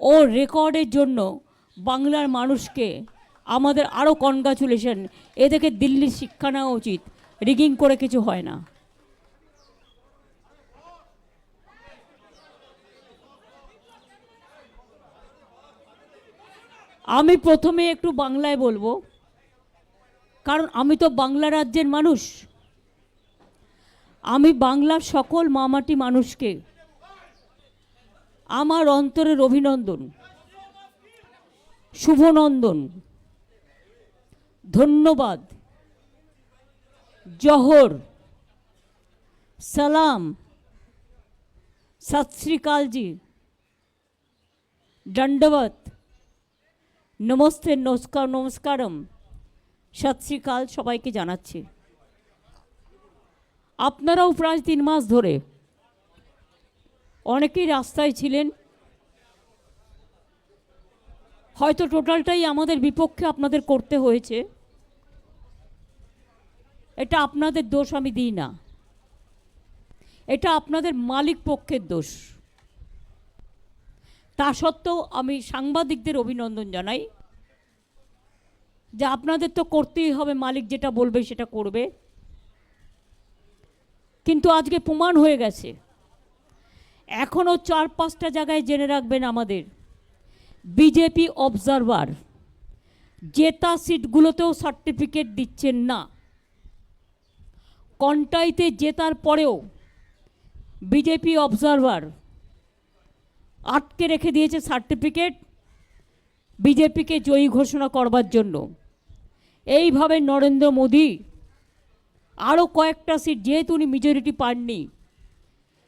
ও রেকর্ডের জন্য বাংলার মানুষকে আমাদের আরও কনগ্রাচুলেশন এ থেকে দিল্লির শিক্ষা নেওয়া উচিত। রিগিং করে কিছু হয় না। আমি প্রথমে একটু বাংলায় বলব, কারণ আমি তো বাংলা রাজ্যের মানুষ। আমি বাংলার সকল মামাটি মানুষকে আমার অন্তরের অভিনন্দন। শুভনন্দন। ধন্যবাদ। জহর। সালাম। শ্রীকালজি দণ্ডবত নমস্তে, নমস্কার, নমস্কারম। সত শ্রীকাল সবাইকে জানাচ্ছি। আপনারাও প্রায় তিন মাস ধরে অনেকেই রাস্তায় ছিলেন। হয়তো টোটালটাই আমাদের বিপক্ষে আপনাদের করতে হয়েছে। এটা আপনাদের দোষ, আমি দিই না। এটা আপনাদের মালিক পক্ষের দোষ। তা সত্ত্বেও আমি সাংবাদিকদের অভিনন্দন জানাই যে আপনাদের তো করতেই হবে, মালিক যেটা বলবে সেটা করবে। কিন্তু আজকে প্রমাণ হয়ে গেছে। এখনও চার পাঁচটা জায়গায় জেনে রাখবেন আমাদের। বিজেপি অবজারভার জেতা সিটগুলোতেও সার্টিফিকেট দিচ্ছেন না। কন্টাইতে জেতার পরেও বিজেপি অবজারভার আটকে রেখে দিয়েছে সার্টিফিকেট বিজেপিকে জয়ী ঘোষণা করবার জন্য। এইভাবে নরেন্দ্র মোদী আরও কয়েকটা সিট, যেহেতু উনি মেজরিটি পাননি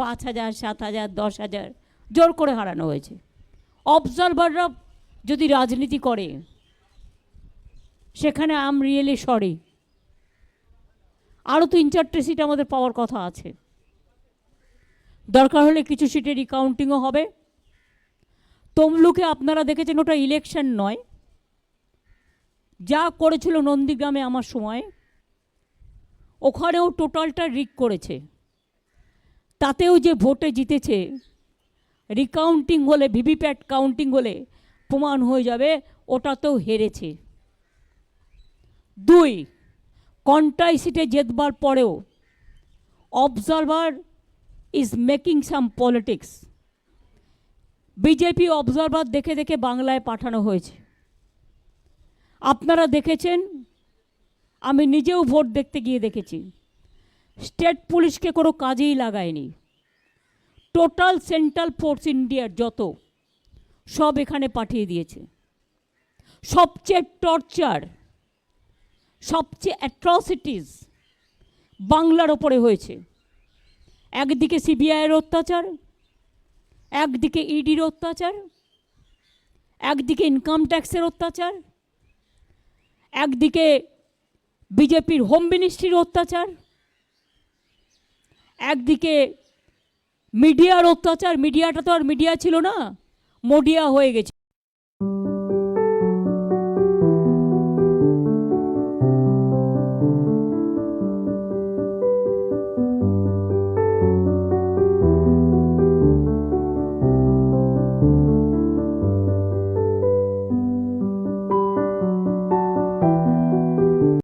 পাঁচ হাজার, সাত হাজার, দশ হাজার। জোর করে হারানো হয়েছে। অবজারভাররা যদি রাজনীতি করে, সেখানে আম রিয়েলি সরি। আরও তিন চারটে সিট আমাদের পাওয়ার কথা আছে। দরকার হলে কিছু সিটে রিকাউন্টিংও হবে। তমলুকে আপনারা দেখেছেন, ওটা ইলেকশন নয়। যা করেছিল নন্দীগ্রামে আমার সময়, ওখানেও টোটালটা রিক করেছে। তাতেও যে ভোটে জিতেছে রিকাউন্টিং হলে, ভিভিপ্যাট কাউন্টিং হলে প্রমাণ হয়ে যাবে, ওটাতেও হেরেছে। দুই কন্টাই সিটে জেতবার পরেও observer is making some politics BJP observer দেখে দেখে বাংলায় পাঠানো হয়েছে। আপনারা দেখেছেন, আমি নিজেও ভোট দেখতে গিয়ে দেখেছি। স্টেট পুলিশকে কোনো কাজেই লাগায়নি। টোটাল সেন্ট্রাল ফোর্স ইন্ডিয়ার যত, সব এখানে পাঠিয়ে দিয়েছে। সবচেয়ে টর্চার সবচেয়ে অ্যাট্রসিটিস বাংলার ওপরে হয়েছে। একদিকে সিবিআইয়ের অত্যাচার, একদিকে ইডির অত্যাচার, একদিকে ইনকাম ট্যাক্সের অত্যাচার, একদিকে বিজেপির হোম মিনিস্ট্রির অত্যাচার একদিকে মিডিয়ার অত্যাচার মিডিয়াটা তো আর মিডিয়া ছিল না মডিয়া হয়ে গেছে।